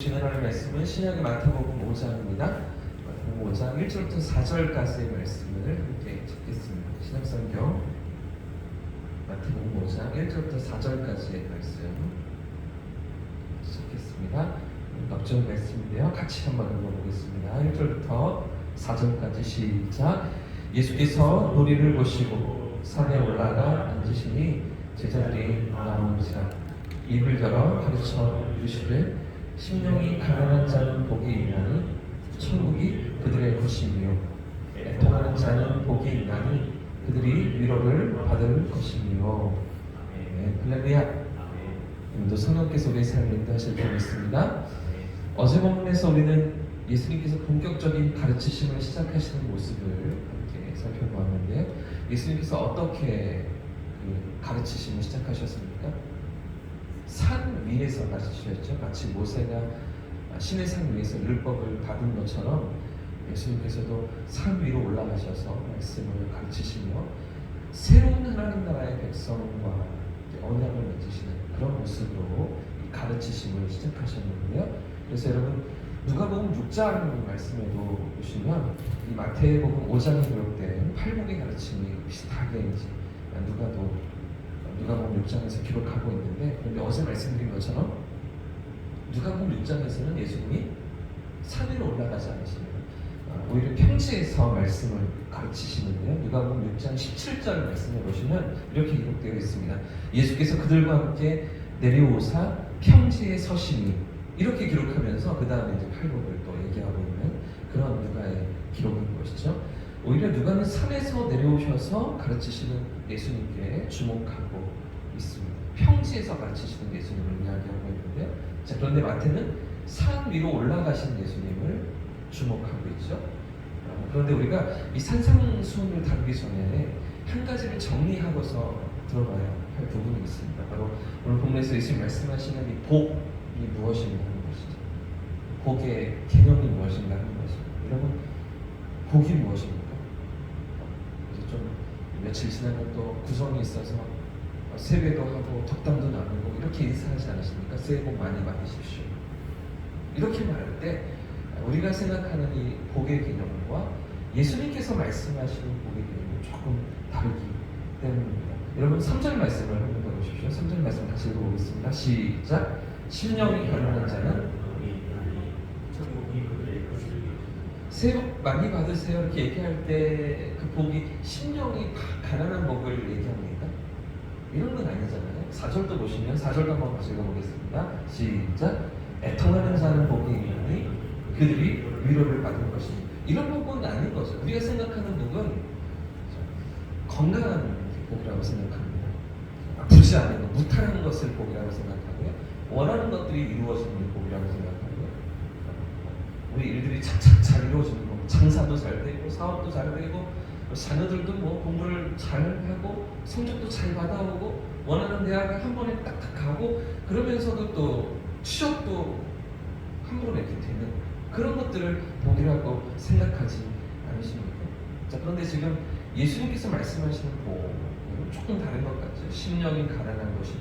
하나님 말씀은 신약의 마태복음 5장입니다. 마태복음 5장 1절부터 4절까지의 말씀을 함께 찾겠습니다. 신약성경 마태복음 5장 1절부터 4절까지의 말씀 찾겠습니다. 넉절 말씀인데요. 같이 한번 읽어보겠습니다. 1절부터 4절까지 시작 예수께서 놀이를 보시고 산에 올라가 앉으시니 제자들이 나오자 입을 열어 가르쳐 이르시되 심령이 가난한 자는 복이 있나니 천국이 그들의 것이며 애통하는 자는 복이 있나니 그들이 위로를 받을 것이며. 네, 할렐루야. 오늘도 성령께서 우리의 삶을 인도하실 줄 믿습니다. 어제 본문에서 우리는 예수님께서 본격적인 가르치심을 시작하시는 모습을 함께 살펴보았는데요 예수님께서 어떻게 그 가르치심을 시작하셨습니까? 산 위에서 가르치셨죠. 마치 모세가 신의 산 위에서 율법을 받은 것처럼 예수님께서도 산 위로 올라가셔서 말씀을 가르치시며 새로운 하나님 나라의 백성과 언약을 맺으시는 그런 모습으로 이 가르치심을 시작하셨는데요. 그래서 여러분 누가복음 6장 말씀에도 보시면 이 마태복음 5장에 기록된 팔복의 가르침이 비슷하게 이제 누가도 누가복음 6장에서 기록하고 있는데 그런데 어제 말씀드린 것처럼 누가복음 6장에서는 예수님이 산 위로 올라가지 않으시면 어, 오히려 평지에서 말씀을 가르치시는데요. 누가복음 6장 17절 말씀해 보시면 이렇게 기록되어 있습니다. 예수께서 그들과 함께 내려오사 평지에 서시니 이렇게 기록하면서 그 다음에 이제 팔복을 또 얘기하고 있는 그런 누가의 기록인 것이죠. 오히려 누가는 산에서 내려오셔서 가르치시는 예수님께 주목하고 있습니다. 평지에서 가르치시는 예수님을 이야기하고 있는데요. 자, 그런데 마태는 산 위로 올라가신 예수님을 주목하고 있죠. 어, 그런데 우리가 이 산상수훈을 다루기 전에 한 가지를 정리하고서 들어가야 할 부분이 있습니다. 바로 오늘 본문에서 예수님 말씀하시는 이 복이 무엇인가 하는 것이죠. 복의 개념이 무엇인가 하는 것이죠. 여러분, 복이 좀 며칠 지나면 또 구성이 있어서 세배도 하고 덕담도 나누고 이렇게 인사하지 않으십니까? 새해 복 많이 받으십시오. 이렇게 말할 때 우리가 생각하는 이 복의 개념과 예수님께서 말씀하시는 복의 개념이 조금 다르기 때문입니다. 여러분 3절 말씀을 한번 보십시오. 3절 말씀 다시 읽어보겠습니다. 시작. 심령이 가난한 자는 새해 복 많이 받으세요 이렇게 얘기할 때 그 복이 심령이 가- 가난한 복을 얘기합니까? 이런 건 아니잖아요. 4절도 보시면 4절도 한번 다시 읽어보겠습니다. 시작. 애통하는 자는 복이 있나니 그들이 위로를 받을 것입니다. 이런 복은 아닌 거죠. 우리가 생각하는 복은 건강한 복이라고 생각합니다. 아프지 않은 것, 무탈한 것을 복이라고 생각하고요. 원하는 것들이 이루어지는 복이라고 생각하고요. 우리 일들이 착착 잘 이루어지는 거, 장사도 잘 되고 사업도 잘 되고 자녀들도 뭐 공부를 잘 하고 성적도 잘 받아오고 원하는 대학을 한 번에 딱딱 가고 그러면서도 또 취업도 한 번에 되는 그런 것들을 복이라고 생각하지 않으십니까? 자 그런데 지금 예수님께서 말씀하시는 복은 조금 다른 것 같죠. 심령이 가난한 복이다.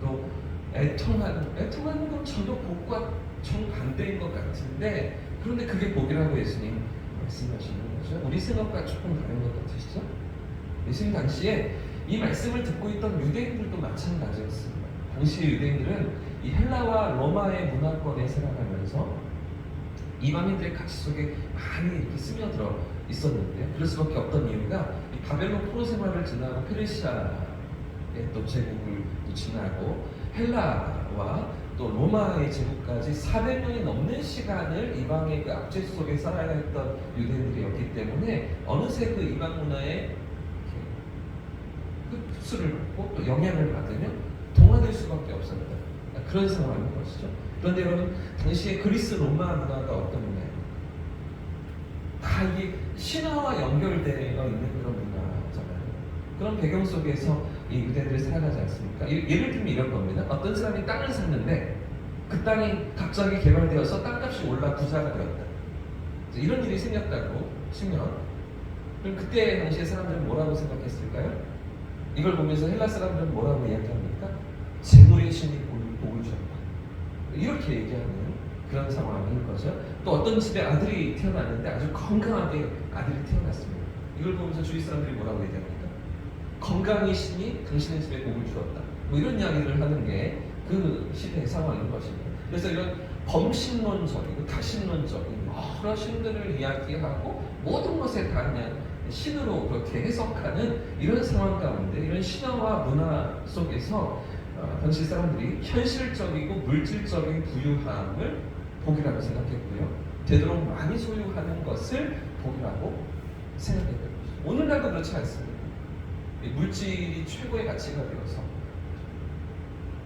또 애통하는 애통하는 건 전혀 복과 정반대인 것 같은데 그런데 그게 복이라고 예수님 말씀하시는 거죠. 우리 생각과 조금 다른 것 같으시죠? 예수님 당시에 이 말씀을 듣고 있던 유대인들도 마찬가지였습니다. 당시 유대인들은 이 헬라와 로마의 문화권에 살아가면서 이방인들의 가치 속에 많이 이렇게 스며들어 있었는데요. 그럴 수밖에 없던 이유가 이 바벨론 포로 생활을 지나고 페르시아의 또 제국을 또 지나고 헬라와 또 로마의 제국까지 400년이 넘는 시간을 이방의 그 압제 속에 살아야 했던 유대인들이었기 때문에 어느새 그 이방 문화에 이렇게 흡수를 받고 또 영향을 받으며 동화될 수밖에 없었다. 그런 상황인 것이죠. 그런데 여러분 당시에 그리스 로마 문화가 어떤 문화예요? 다 이게 신화와 연결되어 있는 그런 문화잖아요. 그런 배경 속에서 이 유대인들이 살아가지 않습니까? 예- 예를 들면 이런 겁니다. 어떤 사람이 땅을 샀는데 그 땅이 갑자기 개발되어서 땅값이 올라 부자가 되었다. 이런 일이 생겼다고 치면 그럼 그때 당시에 사람들은 뭐라고 생각했을까요? 이걸 보면서 헬라 사람들은 뭐라고 이야기합니까? 재물의 신이 복- 복을 주었다. 이렇게 얘기하는 그런 상황인 거죠. 또 어떤 집에 아들이 태어났는데 아주 건강하게 아들이 태어났습니다. 이걸 보면서 주위 사람들이 뭐라고 얘기합니까? 건강이 신이 당신의 집에 복을 주었다. 뭐 이런 이야기를 하는 게 그 시대의 상황인 것입니다. 그래서 이런 범신론적이고 다신론적인 여러 신들을 이야기하고 모든 것에 다 그냥 신으로 그렇게 해석하는 이런 상황 가운데 이런 신화와 문화 속에서 어, 당시 사람들이 현실적이고 물질적인 부유함을 복이라고 생각했고요. 되도록 많이 소유하는 것을 복이라고 생각했던 것이죠. 오늘날도 그렇지 않습니다. 이 물질이 최고의 가치가 되어서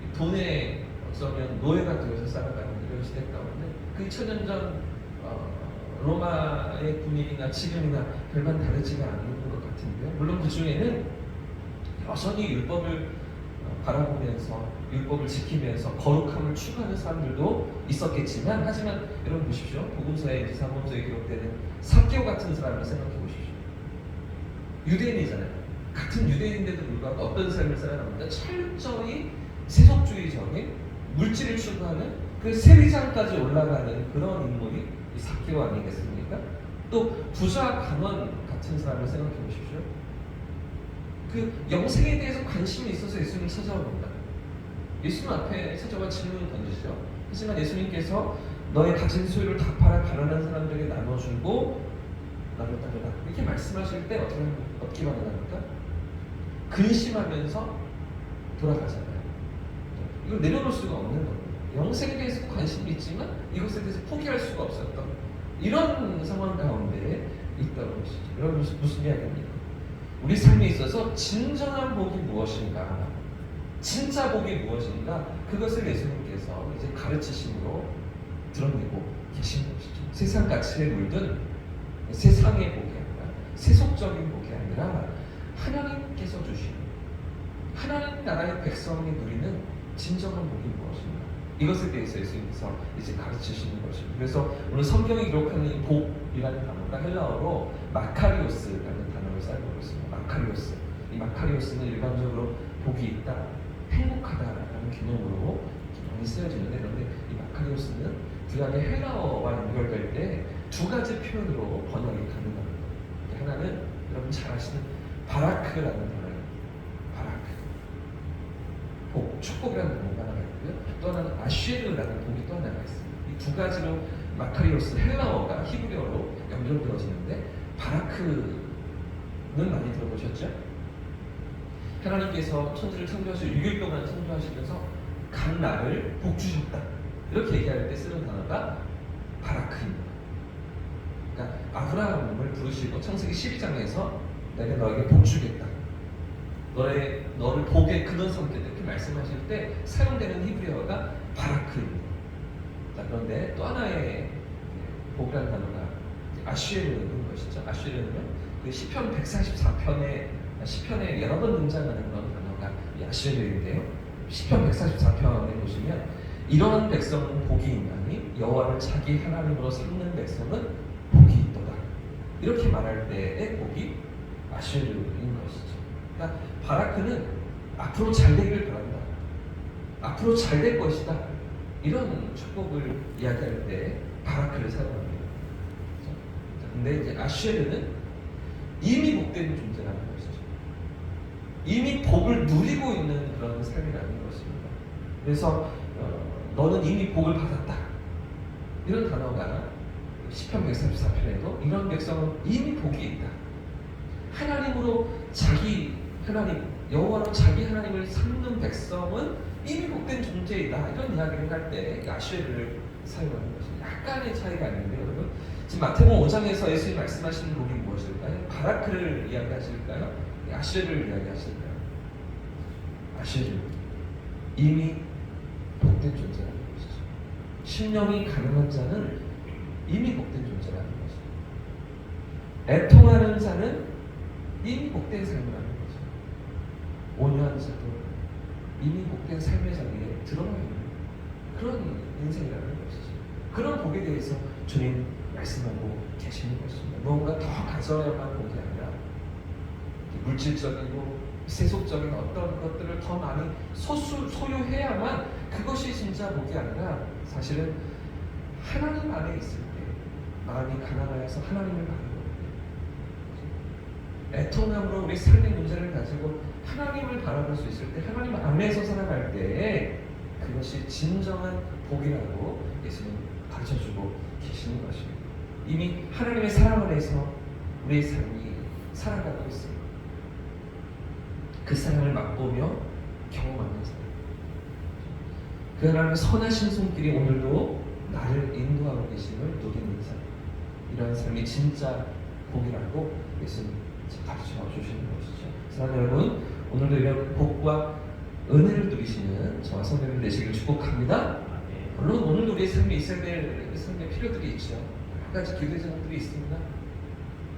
이 돈에 어쩌면 노예가 되어서 살아가는 이런 시대 가운데 그 2000년 전 어, 로마의 분위기나 지금이나 별반 다르지가 않은 것 같은데요. 물론 그 중에는 여전히 율법을 어, 바라보면서 율법을 지키면서 거룩함을 추구하는 사람들도 있었겠지만 하지만 여러분 보십시오. 복음서에 이제 사복음서에 기록되는 사개오 같은 사람을 생각해 보십시오. 유대인이잖아요. 같은 유대인인데도 불구하고 어떤 삶을 살아갑니까? 철저히 세속주의적인 물질을 추구하는 그 세리장까지 올라가는 그런 인물이 이 사케오 아니겠습니까? 또 부자 강원 같은 사람을 생각해 보십시오. 그 영생에 대해서 관심이 있어서 예수님을 찾아옵니다. 예수님 앞에 찾아와 질문을 던지죠. 하지만 예수님께서 너의 가진 소유를 다 팔아 가난한 사람들에게 나눠주고 나를 따르라 이렇게 말씀하실 때 어떻게 어떻게 반응합니까? 근심하면서 돌아가잖아요. 이걸 내려놓을 수가 없는 겁니다. 영생에 대해서 관심이 있지만 이것에 대해서 포기할 수가 없었던 이런 상황 가운데 있다는 것이죠. 여러분 무슨, 무슨 이야기입니까? 우리 삶에 있어서 진정한 복이 무엇인가? 진짜 복이 무엇인가? 그것을 예수님께서 이제 가르치심으로 드러내고 계신 것이죠. 세상 가치에 물든 세상의 복이 아니라 세속적인 복이 아니라 하나님께서 주신 하나님 나라의 백성이 누리는 진정한 복이 무엇인가? 이것에 대해서 예수님께서 이제 가르치시는 것입니다. 그래서 오늘 성경이 기록하는 이 복이라는 단어가 헬라어로 마카리오스라는 단어를 사용하고 있습니다. 마카리오스. 이 마카리오스는 일반적으로 복이 있다, 행복하다라는 개념으로 많이 쓰여지는데 그런데 이 마카리오스는 구약의 헬라어와 연결될 때 두 가지 표현으로 번역이 가능합니다. 하나는 여러분 잘 아시는 바라크라는 단어예요. 바라크. 복, 축복이라는 단어가 하나가 있고요. 또 하나는 아쉐르라는 복이 또 하나가 있습니다. 이 두 가지로 마카리오스 헬라어가 히브리어로 연결되어지는데 바라크는 많이 들어보셨죠? 하나님께서 천지를 창조하시고 6일 동안 창조하시면서 각 날을 복 주셨다. 이렇게 얘기할 때 쓰는 단어가 바라크입니다. 그러니까 아브라함을 부르시고 창세기 12장에서 내가 너에게 복 주겠다. 너의 너를 복에 근원 삼겠다 이렇게 말씀하실 때 사용되는 히브리어가 바라크입니다. 자, 그런데 또 하나의 복이라는 단어가 아쉬르는 것이죠. 아쉬르는 그 시편 144편에 시편에 여러 번 등장하는 그런 단어가 이 아쉬르인데요. 시편 144편에 보시면 이러한 백성은 복이 있나니 여호와를 자기 하나님으로 삼는 백성은 복이 있도다. 이렇게 말할 때의 복이 아쉬르인 것이죠. 그러니까 바라크는 앞으로 잘 되기를 바란다. 앞으로 잘 될 것이다. 이런 축복을 이야기할 때 바라크를 사용합니다. 자, 근데 이제 아쉐르는 이미 복된 존재라는 것이죠. 이미 복을 누리고 있는 그런 삶이라는 것입니다. 그래서 어, 너는 이미 복을 받았다. 이런 단어가 시편 134편에도 이런 백성은 이미 복이 있다. 하나님으로 자기 하나님 여호와로 자기 하나님을 삼는 백성은 이미 복된 존재이다 이런 이야기를 할 때 야쉐를 사용하는 것입니다. 약간의 차이가 있는데 여러분 지금 마태복음 5장에서 예수님 말씀하시는 복이 무엇일까요? 바라크를 이야기하실까요? 야쉐를 이야기하실까요? 아쉐를 이미 복된 존재라는 것이죠. 신령이 가능한 자는 이미 복된 존재라는 것이죠. 애통하는 자는 이미 복된 삶을 하는 거죠. 온유한 자도 이미 복된 삶의 자리에 들어가 있는 그런 인생이라는 것이죠. 그런 복에 대해서 주님 말씀하고 계시는 것입니다. 무언가 더 가져야만 복이 아니라 물질적이고 세속적인 어떤 것들을 더 많이 소수, 소유해야만 그것이 진짜 복이 아니라 사실은 하나님 안에 있을 때 마음이 가난하여서 하나님을 바라보고 애통함으로 우리 삶의 문제를 가지고 하나님을 바라볼 수 있을 때 하나님 안에서 살아갈 때 그것이 진정한 복이라고 예수님 가르쳐주고 계시는 것입니다. 이미 하나님의 사랑 안에서 우리의 삶이 살아가고 있습니다. 그 사랑을 맛보며 경험하는 삶. 그 하나님의 선하신 손길이 오늘도 나를 인도하고 계심을 누리는 삶. 이러한 삶이 진짜 복이라고 예수님 가르쳐 주시는 것이죠. 사랑하는 여러분, 오늘도 이런 복과 은혜를 누리시는 저와 성도님 되시길 축복합니다. 물론 오늘도 우리의 삶에 있어야 될 삶의 필요들이 있죠. 한 가지 기도의 제목들이 있습니다.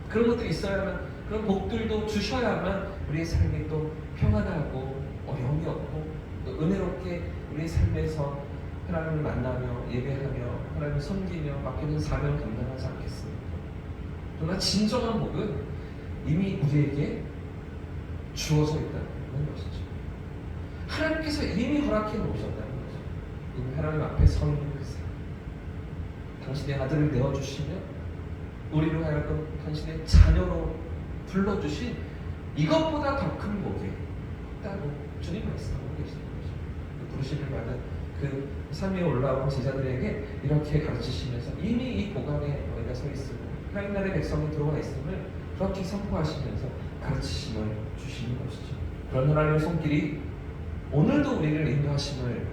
그런 것들이 있어야만 그런 복들도 주셔야만 우리의 삶이 또 평안하고 어려움이 없고 또 은혜롭게 우리의 삶에서 하나님을 만나며 예배하며 하나님을 섬기며 맡겨진 사명을 감당하지 않겠습니까? 그러나 진정한 복은 이미 우리에게 주어져 있다는 것이죠. 하나님께서 이미 허락해 놓으셨다는 거죠. 이미 하나님 앞에 서 있는 그 삶. 당신의 아들을 내어주시며 우리로 하여금 당신의 자녀로 불러주신 이것보다 더 큰 복이 있다고 주님 말씀하고 계시는 거죠. 그 부르심을 받은 그 삶에 올라온 제자들에게 이렇게 가르치시면서 이미 이 보관에 너희가 서 있으고 하나님 나라의 백성이 들어와 있음을 그렇게 선포하시면서 가르치심을 주시는 것이죠. 그런 하나님의 손길이 오늘도 우리를 인도하심을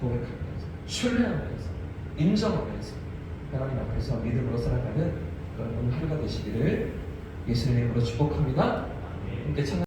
고백하면서 신뢰하면서 인정하면서 하나님 앞에서 믿음으로 살아가는 그런 오늘 하루가 되시기를 예수님의 이름으로 축복합니다. 함께 찬양